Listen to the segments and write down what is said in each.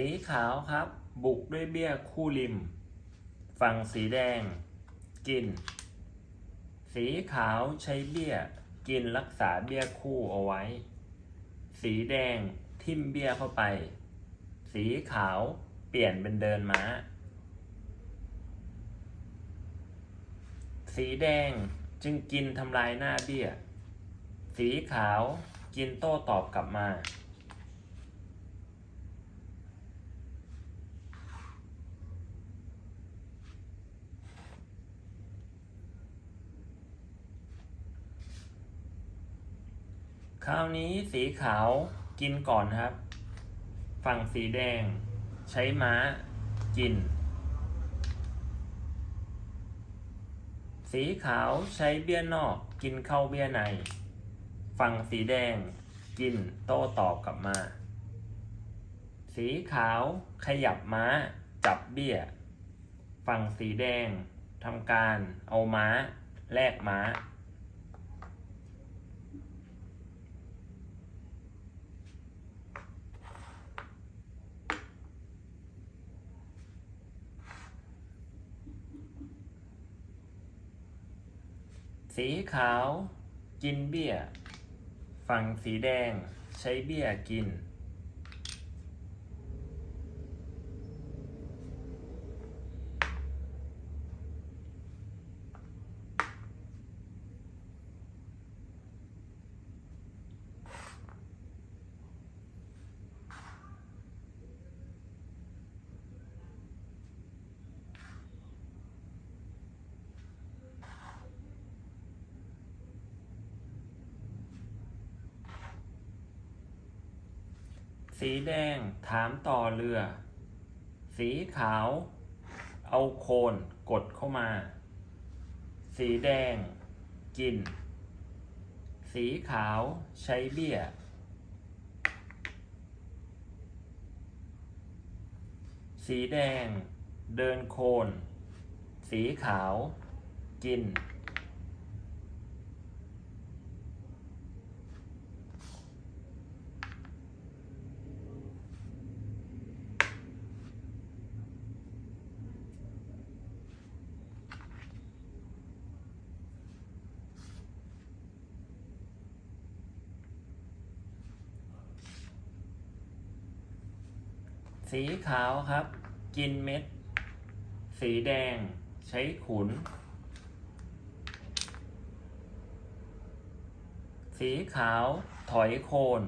สีขาวครับ บุกด้วยเบี้ยคู่ริม ฝั่งสีแดง กิน สีขาวใช้เบี้ย กินรักษาเบี้ยคู่เอาไว้ สีแดงทิ่มเบี้ยเข้าไป สีขาวเปลี่ยนเป็นเดินม้า สีแดงจึงกินทำลายหน้าเบี้ย สีขาวกินโต้ตอบกลับมา คราวนี้สีขาวกินก่อนครับ ฝั่งสีแดง ใช้ม้ากิน สีขาวใช้เบี้ยนอกกินเข้าเบี้ยใน ฝั่งสีแดงกินโต้ตอบกลับมา สีขาวขยับม้าจับเบี้ย ฝั่งสีแดงทำการเอาม้าแลกม้า สีขาวกินเบี้ย ฝั่งสีแดงใช้เบี้ยกิน สีแดงถามต่อเรือ สีขาว เอาโคนกดเข้ามา สีแดง กิน สีขาวใช้เบี้ย สีแดง เดินโคน สีขาว กิน สีขาวครับ กินเม็ด สีแดง ใช้ขุน สีขาวถอยโคน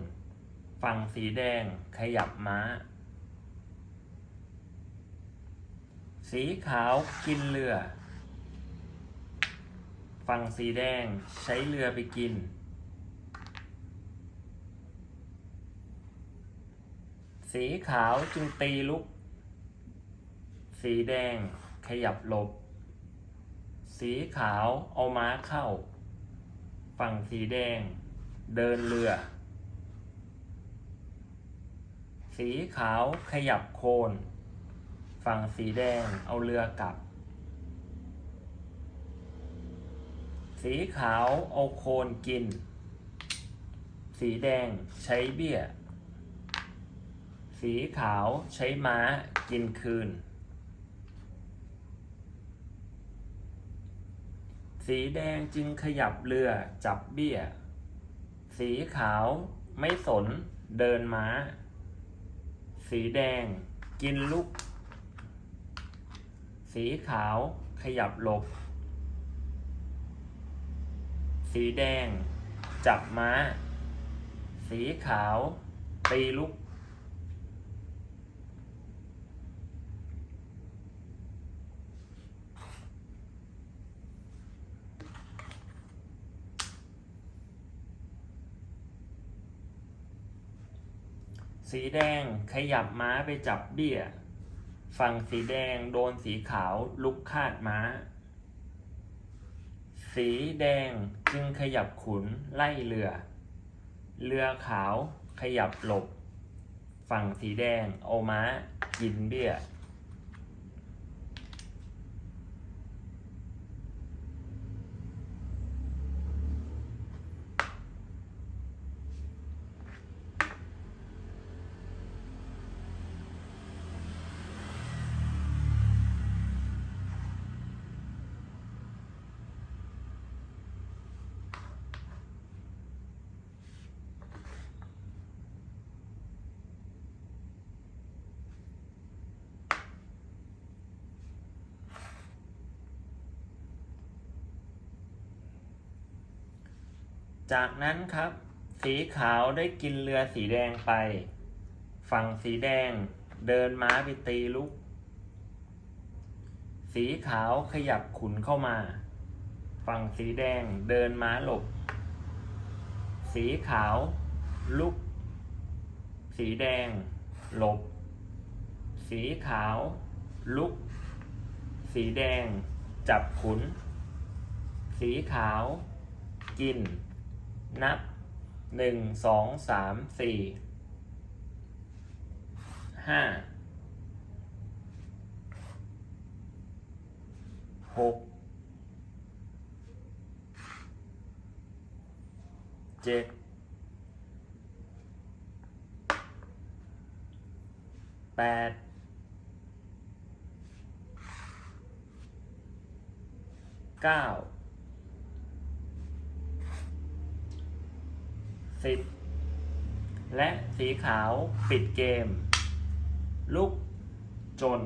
ฝั่งสีแดงขยับม้า สีขาวกินเรือ ฝั่งสีแดงใช้เรือไปกิน สีขาวจึงตีลุก สีแดงขยับหลบ สีขาวเอาม้าเข้า ฝั่งสีแดง เดินเรือ สีขาวขยับโคน ฝั่งสีแดงเอาเรือกลับ สีขาวเอาโคนกิน สีแดงใช้เบี้ย สีขาวใช้ม้ากินคืน สีแดงจึงขยับเรือจับเบี้ย สีขาวไม่สนเดินม้า สีแดงกินลุกสีขาวขยับหลบ สีแดงจับม้า สีขาวตีลุก สีแดงขยับม้าไปจับเบี้ย ฝั่งสีแดงโดนสีขาวลุกคาดม้า สีแดงจึงขยับขุนไล่เรือ เรือขาวขยับหลบ ฝั่งสีแดงเอาม้ากินเบี้ย จากนั้นครับ สีขาวได้กินเรือสีแดงไป ฝั่งสีแดงเดินม้าไปตีลุก สีขาวขยับขุนเข้ามา ฝั่งสีแดงเดินม้าหลบ สีขาวลุก สีแดงหลบ สีขาวลุก สีแดงจับขุน สีขาวกิน นับหนึ่งสองสามสี่ห้าหกเจ็ดแปดเก้า สิบและสีขาวปิดเกม ลุกจน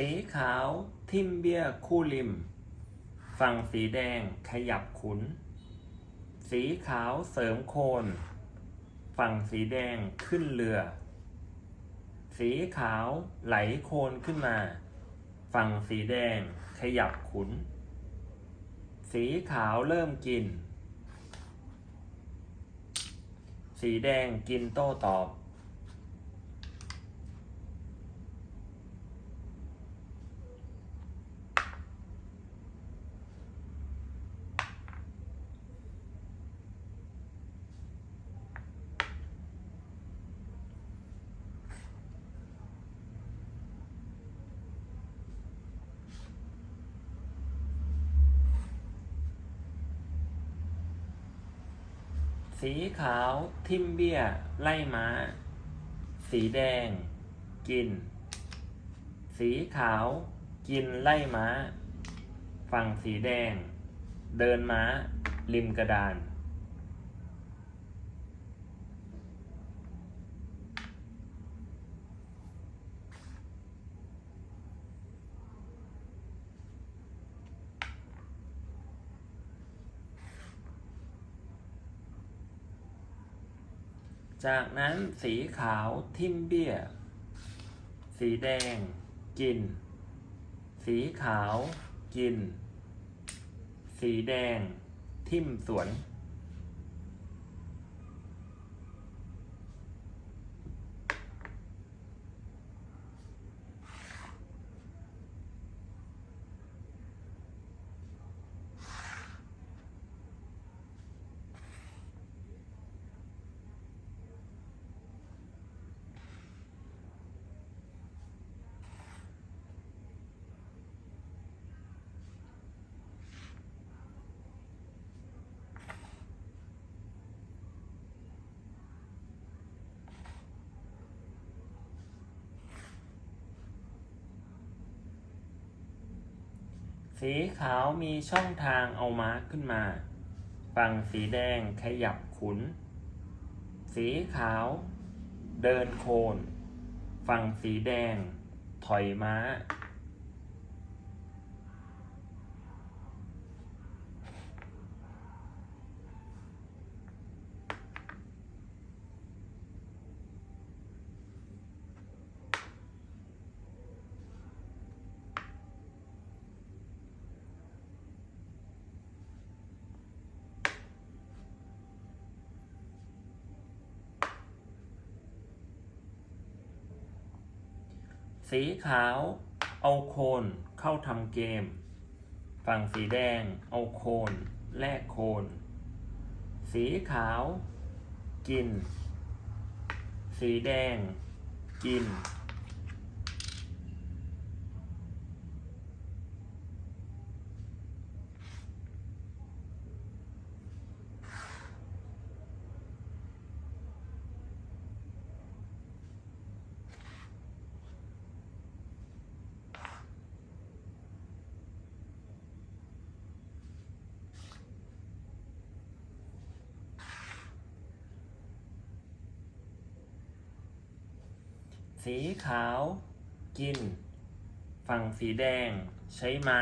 สีขาวทิมเบียคู่ริม ฝั่งสีแดงขยับขุน สีขาวเสริมโคน ฝั่งสีแดงขึ้นเรือ สีขาวไหลโคนขึ้นมา ฝั่งสีแดงขยับขุน สีขาวเริ่มกิน สีแดงกินโต้ตอบ สีขาวทิมเบี้ย ไล่ม้า สีแดง กิน สีขาว กินไล่ม้า ฝั่งสีแดง เดินม้า ริมกระดาน จากนั้นสีขาวทิมเบี้ย สีแดง กิน สีขาว กิน สีแดง ทิมสวน สีขาวมีช่องทางเอาม้าขึ้นมา ฝั่งสีแดงขยับขุน สีขาว เดินโคน ฝั่งสีแดง ถอยม้า สีขาวเอาโคนเข้าทำเกม ฝั่งสีแดงเอาโคนแลกโคน สีขาว กิน สีแดง กิน สีขาวกิน ฝั่งสีแดง ใช้ม้า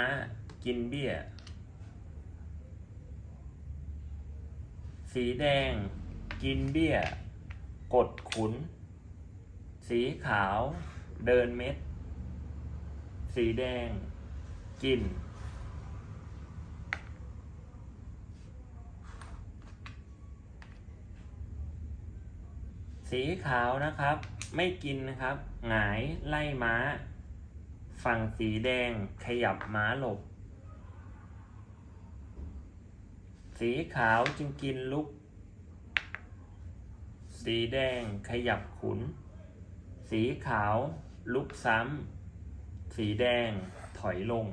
กินเบี้ย สีแดง กินเบี้ย กดขุน สีขาว เดินเม็ด สีแดง กินสีขาวนะครับ ไม่กินนะครับหงายไล่ม้า ฝั่งสีแดงขยับม้าหลบ สีขาวจึงกินลุก สีแดงขยับขุน สีขาวลุกซ้ำ สีแดงถอยลง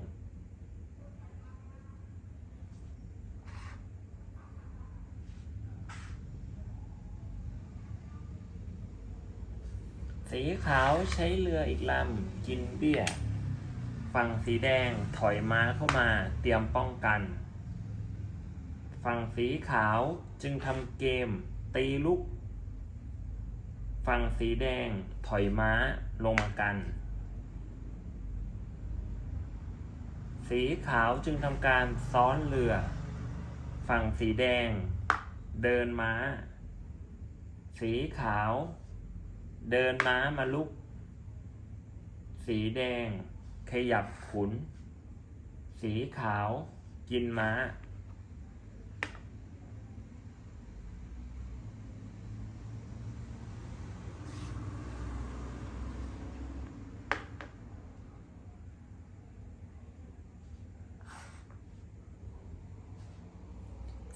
สีขาวใช้เรืออีกลำกินเบี้ย ฝั่งสีแดงถอยม้าเข้ามาเตรียมป้องกัน ฝั่งสีขาวจึงทำเกมตีลุก ฝั่งสีแดงถอยม้าลงมากัน สีขาวจึงทำการซ้อนเรือ ฝั่งสีแดงเดินม้า สีขาว เดินม้ามาลุก สีแดง ขยับขุน สีขาว กินม้า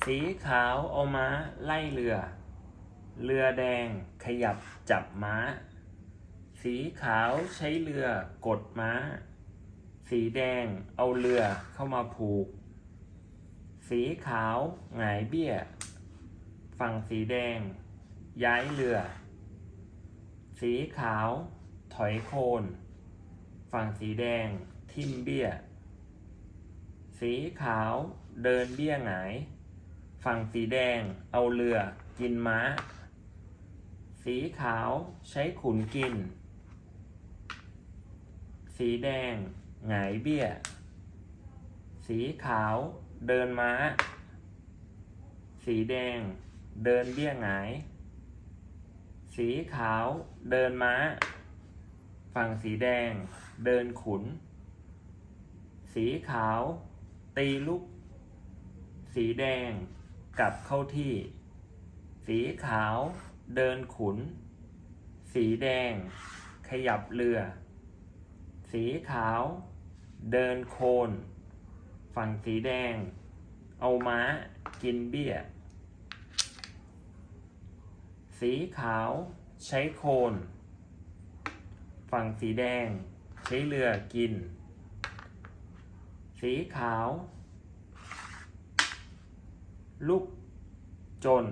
สีขาวเอาม้าไล่เรือ เรือแดงขยับจับม้า สีขาวใช้เรือกดม้า สีแดงเอาเรือเข้ามาผูก สีขาวหงายเบี้ย ฝั่งสีแดง ย้ายเรือ สีขาวถอยโคน ฝั่งสีแดงทิ่มเบี้ย สีขาวเดินเบี้ยหงาย ฝั่งสีแดงเอาเรือกินม้า สีขาวใช้ขุนกิน สีแดงหงายเบี้ย สีขาวเดินม้า สีแดงเดินเบี้ยหงาย สีขาวเดินม้า ฝั่งสีแดงเดินขุน สีขาวตีลุก สีแดงกลับเข้าที่ สีขาว เดินขุน สีแดง ขยับเรือ สีขาว เดินโคน ฝั่งสีแดง เอาม้ากินเบี้ย สีขาวใช้โคน ฝั่งสีแดง ใช้เรือกิน สีขาวลุกจน